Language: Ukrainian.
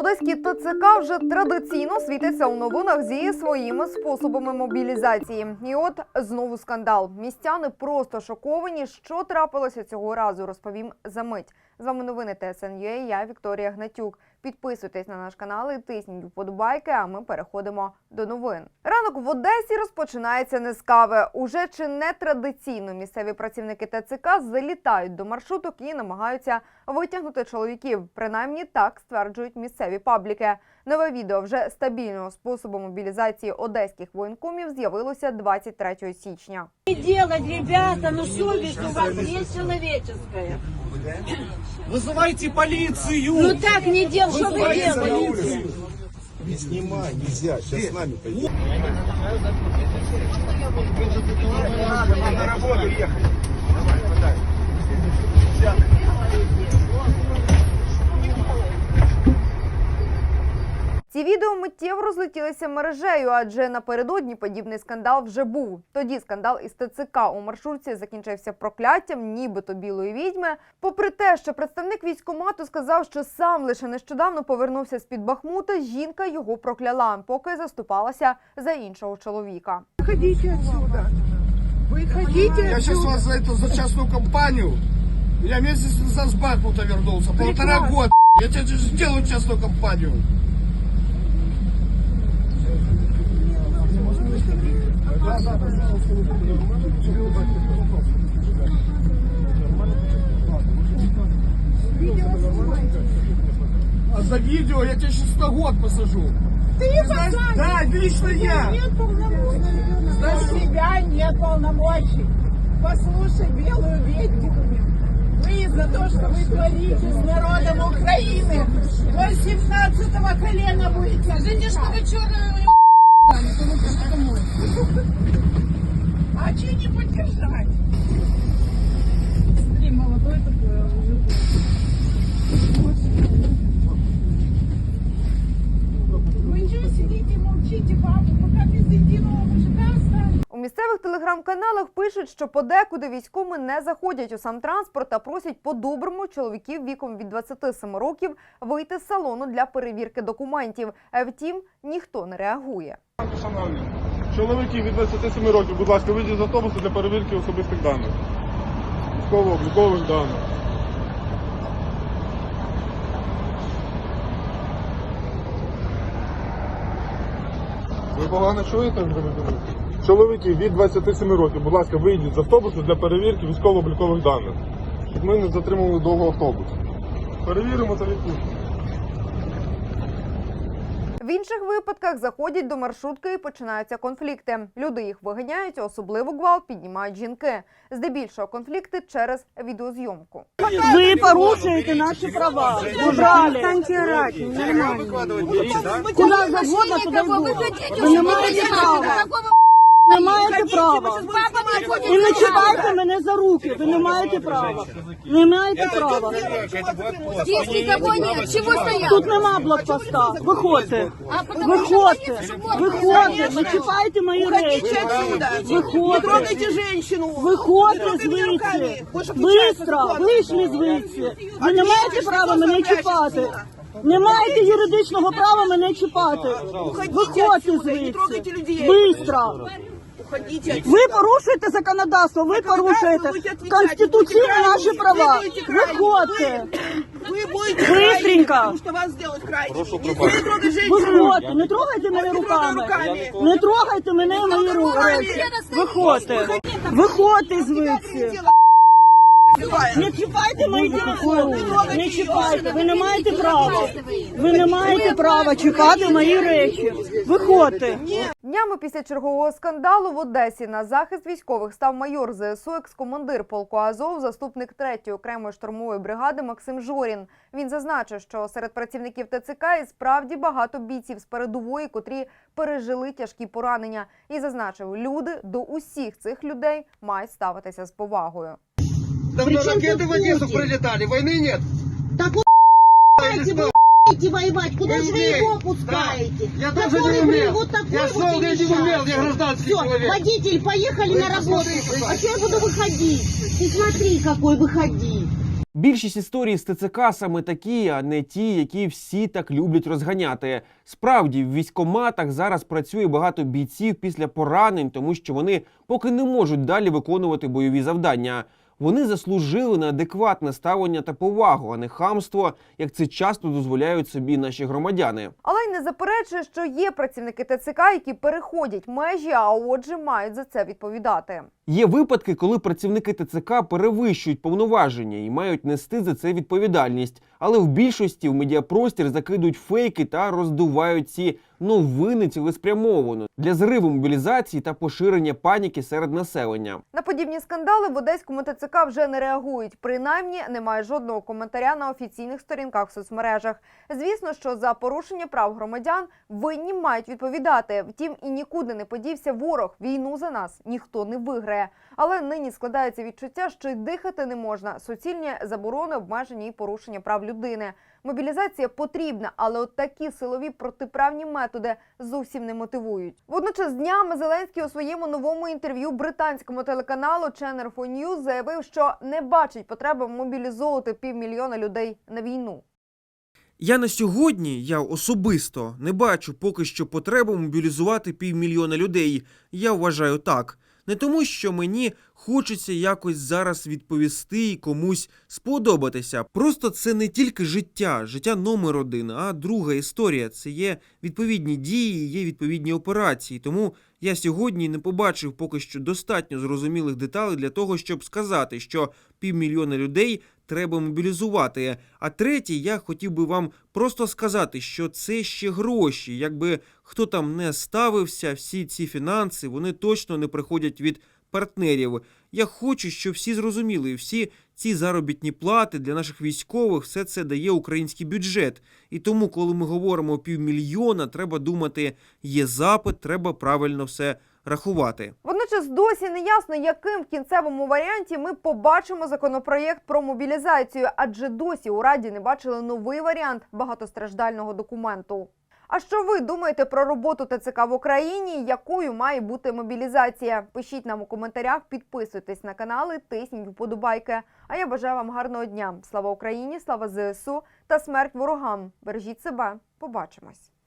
Одеський ТЦК вже традиційно світиться у новинах зі своїми способами мобілізації. І от знову скандал. Містяни просто шоковані. Що трапилося цього разу? Розповім за мить. З вами новини ТСНЮА, Я Вікторія Гнатюк. Підписуйтесь на наш канал і тисніть вподобайки. А ми переходимо до новин. Ранок в Одесі розпочинається не з кави. Уже чи не традиційно місцеві працівники ТЦК залітають до маршруток і намагаються витягнути чоловіків. Принаймні так стверджують місцеві пабліки. Нове відео вже стабільного способу мобілізації одеських воєнкомів з'явилося 23 січня. Не ребята, ну совесть у вас есть человеческая. Вызывайте полицию! Ну так не делать, что вы Вызывайте делаете? полицию! Не снимай, нельзя. Сейчас с нами пойдем. На работу ехать! Ці відео миттєво розлетілися мережею, адже напередодні подібний скандал вже був. Тоді скандал із ТЦК у маршрутці закінчився прокляттям, нібито білої відьми. Попри те, що представник військкомату сказав, що сам лише нещодавно повернувся з під Бахмута, жінка його прокляла, поки заступалася за іншого чоловіка. Выходите отсюда. Выходите Я сейчас отсюда. вас за эту за частную компанию. Я месяц назад с Бахмута вернулся. Полтора Прекрасно. года. Я тебе сделаю частную компанию. А за видео я тебя сейчас на год посажу. Ты Знаешь, посадишь. да, лично я. Нет полномочий. У тебя нет полномочий. Послушай белую ведьму. Вы за то, что вы творите с народом Украины. До 17 колена будете. Скажите, что вы черную А че не поддержать? Смотри, молодой такой, уже бабу, пока без? У місцевих телеграм-каналах пишуть, що подекуди військові не заходять у сам транспорт та просять по-доброму чоловіків віком від 27 років вийти з салону для перевірки документів. Е, Втім, ніхто не реагує. Шановні, чоловіки від 27 років, будь ласка, вийдіть з автобусу для перевірки особистих даних. Військово-облікових даних. Ви погано чуєте? Чоловіки від 27 років, будь ласка, вийдіть з автобусу для перевірки військово-облікових даних. Щоб ми не затримували довго автобус. Перевіримо та відпустимо. В інших випадках заходять до маршрутки і починаються конфлікти. Люди їх виганяють, особливо гвалт піднімають жінки. Здебільшого конфлікти через відеозйомку. Ви порушуєте наші права. Убрали. Куди завгодно, туди й буде. Ви не маєте права. Не маєте права. І не чіпайте мене за руки. Ви не маєте права. Не маєте права. Здесь никого нет. Чего стоят? Тут нема блокпоста. Виходьте. Виходьте. Виходьте. Не чіпайте мої речі. Виходьте. Трогайте женщину. Виходьте звідси. Бистро. Вийшли звідси. Ви не маєте права мене чіпати. Не маєте юридичного права мене чіпати. Виходьте звідси. Бистро. Ви порушуєте законодавство, ви порушуєте конституційні наші права. Виходьте. Вы будете Быстренько. потому что вас сделают крайне. Не женщину. Виходьте, не трогайте мене руками. Не трогайте мене мої руками. Виходьте. Виходьте звідси. Не чіпайте мої телефони. Не чіпайте. Ви не маєте права. Ви не маєте права чіпати мої речі. Виходьте. Днями після чергового скандалу в Одесі на захист військових став майор ЗСУ, екс-командир полку Азов, заступник 3-ї окремої штурмової бригади Максим Жорін. Він зазначив, що серед працівників ТЦК і справді багато бійців з передової, котрі пережили тяжкі поранення, і зазначив, люди до усіх цих людей мають ставитися з повагою. Давно ракеты в Одессу прилетали, войны нет. Так вы Или что? идите воевать, куда Не же вы умею. его пускаете? Я тоже Который, не блин, умел. вот такой Я вот шел, и я не умел, я несчастный. гражданский Всё, человек. водитель, поехали Вы на работу. посмотрите, А что я буду выходить? Ты смотри, какой выходить. Більшість історій з ТЦК саме такі, а не ті, які всі так люблять розганяти. Справді, в військкоматах зараз працює багато бійців після поранень, тому що вони поки не можуть далі виконувати бойові завдання. Вони заслужили на адекватне ставлення та повагу, а не хамство, як це часто дозволяють собі наші громадяни. Але й не заперечує, що є працівники ТЦК, які переходять межі, а отже, мають за це відповідати. Є випадки, коли працівники ТЦК перевищують повноваження і мають нести за це відповідальність. Але в більшості в медіапростір закидують фейки та роздувають ці новини цілеспрямовано для зриву мобілізації та поширення паніки серед населення. На подібні скандали в одеському ТЦК вже не реагують. Принаймні немає жодного коментаря на офіційних сторінках в соцмережах. Звісно, що за порушення прав громадян винні мають відповідати. Втім, і нікуди не подівся ворог. Війну за нас ніхто не виграє. Але нині складається відчуття, що й дихати не можна. Суцільні заборони, обмеження і порушення прав людини. Мобілізація потрібна, але от такі силові протиправні методи зовсім не мотивують. Водночас днями Зеленський у своєму новому інтерв'ю британському телеканалу Channel 4 News заявив, що не бачить потреби мобілізовувати півмільйона людей на війну. Я на сьогодні, я особисто не бачу поки що потреби мобілізувати півмільйона людей. Я вважаю так. Не тому, що мені хочеться якось зараз відповісти і комусь сподобатися. Просто це не тільки життя, життя номер один, а друга історія. Це є відповідні дії, є відповідні операції. Тому я сьогодні не побачив поки що достатньо зрозумілих деталей для того, щоб сказати, що півмільйона людей треба мобілізувати. А третє, я хотів би вам просто сказати, що це ще гроші. Якби хто там не ставився, всі ці фінанси вони точно не приходять від партнерів. Я хочу, щоб всі зрозуміли, всі ці заробітні плати для наших військових, все це дає український бюджет. І тому, коли ми говоримо півмільйона, треба думати, є запит, треба правильно все рахувати. Водночас досі не ясно, яким в кінцевому варіанті ми побачимо законопроєкт про мобілізацію, адже досі у раді не бачили новий варіант багатостраждального документу. А що ви думаєте про роботу ТЦК в Україні? Якою має бути мобілізація? Пишіть нам у коментарях, підписуйтесь на канали, тисніть вподобайки. А я бажаю вам гарного дня. Слава Україні, слава ЗСУ та смерть ворогам. Бережіть себе. Побачимось.